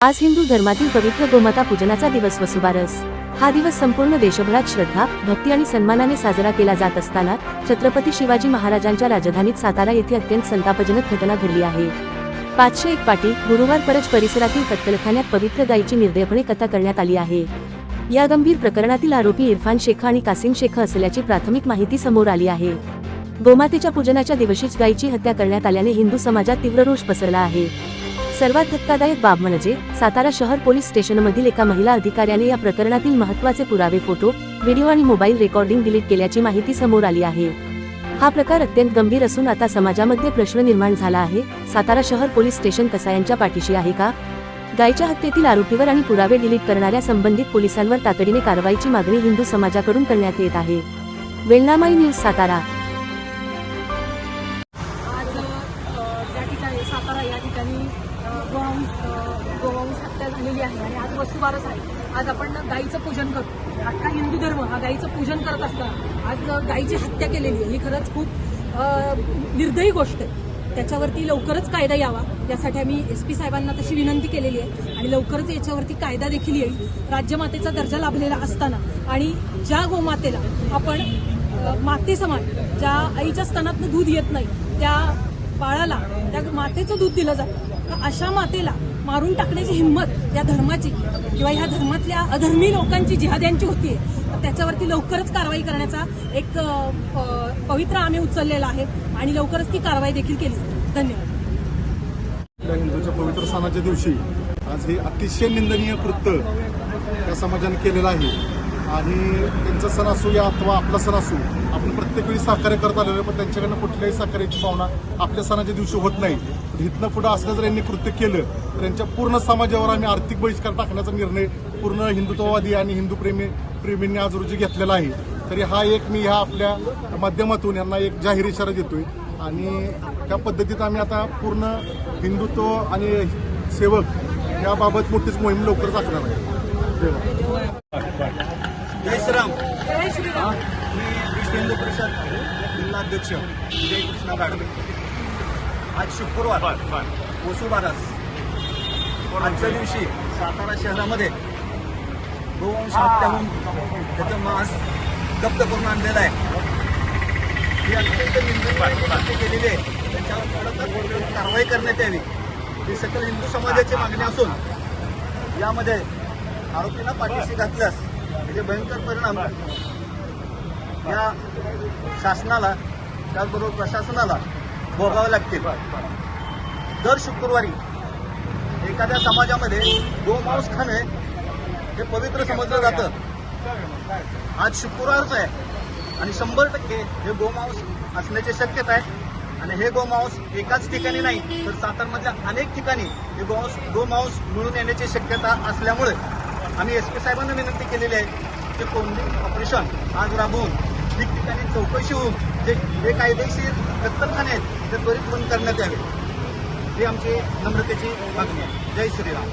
आज हिंदू धर्मातील पवित्र गोमाता पूजनाचा दिवस वसुबारस हा दिवस संपूर्ण देशभरात श्रद्धा भक्ती आणि सन्मानाने साजरा केला जात असताना छत्रपती शिवाजी महाराजांच्या राजधानीत सातारा येथे अत्यंत संतापजनक घटना घडली आहे. पाचशे एक पाटी गुरुवार परच परिसरातील कत्तलखान्यात पवित्र गायीची निर्दयपणे कथा करण्यात आली आहे. या गंभीर प्रकरणातील आरोपी इरफान शेख आणि कासिम शेख असल्याची प्राथमिक माहिती समोर आली आहे. गोमातेच्या पूजनाच्या दिवशीच गायीची हत्या करण्यात आल्याने हिंदू समाजात तीव्र रोष पसरला आहे. सर्वात धक्कादायक बाब म्हणजे सातारा शहर पोलीस स्टेशनमधील एका महिला अधिकाऱ्याने या प्रकरणातील महत्त्वाचे पुरावे फोटो व्हिडिओ आणि मोबाईल रेकॉर्डिंग डिलीट केल्याची माहिती समोर आली आहे. हा प्रकार अत्यंत गंभीर असून आता समाजामध्ये प्रश्न निर्माण झाला आहे सातारा शहर पोलीस स्टेशन कसायांच्या पाठीशी आहे का? गायच्या हत्येतील आरोपीवर आणि पुरावे डिलीट करणाऱ्या संबंधित पोलिसांवर तातडीने कारवाईची मागणी हिंदू समाजाकडून करण्यात येत आहे. वेलनामाई न्यूज सातारा. आलेली आहे आणि आज वस्तुवारच आहे. आज आपण गाईचं पूजन करतो. अख्खा हिंदू धर्म हा गाईचं पूजन करत असताना आज गायीची गाईची हत्या केलेली आहे. ही खरंच खूप निर्दयी गोष्ट आहे. त्याच्यावरती लवकरच कायदा यावा. यासाठी आम्ही एस पी साहेबांना तशी विनंती केलेली आहे आणि लवकरच याच्यावरती कायदा देखील येईल. राज्यमातेचा दर्जा लाभलेला असताना आणि ज्या गोमातेला आपण मातेसमान माते समान ज्या आईच्या स्तनातनं दूध येत नाही त्या बाळाला त्या मातेचं दूध दिलं जातं तर अशा मातेला मारून टाकण्याची हिंमत या धर्माची किंवा ह्या धर्मातल्या अधर्मी लोकांची जिहाद्यांची होती त्याच्यावरती लवकरच कारवाई करण्याचा एक पवित्र आम्ही उचललेला आहे आणि लवकरच ती कारवाई देखील केली धन्यवाद. हिंदूच्या पवित्र सणाच्या दिवशी आज हे अतिशय निंदनीय कृत्य त्या समाजाने केलेलं आहे. आणि त्यांचा सण असू या अथवा आपला सण असू आपण प्रत्येक वेळी सहकार्य करत आलेलो आहे, पण त्यांच्याकडनं कुठल्याही सहकार्याची भावना आपल्या सणाच्या दिवशी होत नाही. तर इथनं पुढं असलं जर यांनी कृत्य केलं तर यांच्या पूर्ण समाजावर आम्ही आर्थिक बहिष्कार टाकण्याचा निर्णय पूर्ण हिंदुत्ववादी आणि हिंदू प्रेमी प्रेमींनी आज रोजी घेतलेला आहे. तरी हा एक मी ह्या आपल्या माध्यमातून यांना एक जाहीर इशारा देतोय. आणि त्या पद्धतीत आम्ही आता पूर्ण हिंदुत्व आणि सेवक याबाबत मोठीच मोहीम लवकरच आखणार आहे. धन्यवाद. जय श्रीराम. मी विश्व हिंदू परिषद जिल्हाध्यक्ष विजय कृष्णा गाडवे आज शुक्रवार वसुबारस आजच्या दिवशी सातारा शहरामध्ये गोवंश हत्या होऊन त्याचं मांस जप्त करून आणलेलं आहे. ही अत्यंत निंदनीय केलेली आहे. त्याच्यावर कडक कारवाई करण्यात यावी. ही सकल हिंदू समाजाची मागणी असून यामध्ये आरोपींना पाठीशी घातल्यास त्याचे भयंकर परिणाम या शासनाला त्याचबरोबर प्रशासनाला भोगावे लागतील. दर शुक्रवारी एखाद्या समाजामध्ये गोमांस खाणे हे पवित्र समजलं जातं. आज शुक्रवारच आहे आणि शंभर टक्के हे गोमांस असण्याची शक्यता आहे. आणि हे गोमांस एकाच ठिकाणी नाही तर सातारमधल्या अनेक ठिकाणी हे गोमांस गोमांस मिळून येण्याची शक्यता असल्यामुळे आम्ही एस पी साहेबांना विनंती केलेली आहे की कोणते ऑपरेशन आज राबवून ठिकठिकाणी चौकशी होऊन जे जे कायदेशीर कत्तलखाने आहेत ते त्वरित बंद करण्यात यावे. ही आमची नम्रतेची मागणी आहे. जय श्रीराम.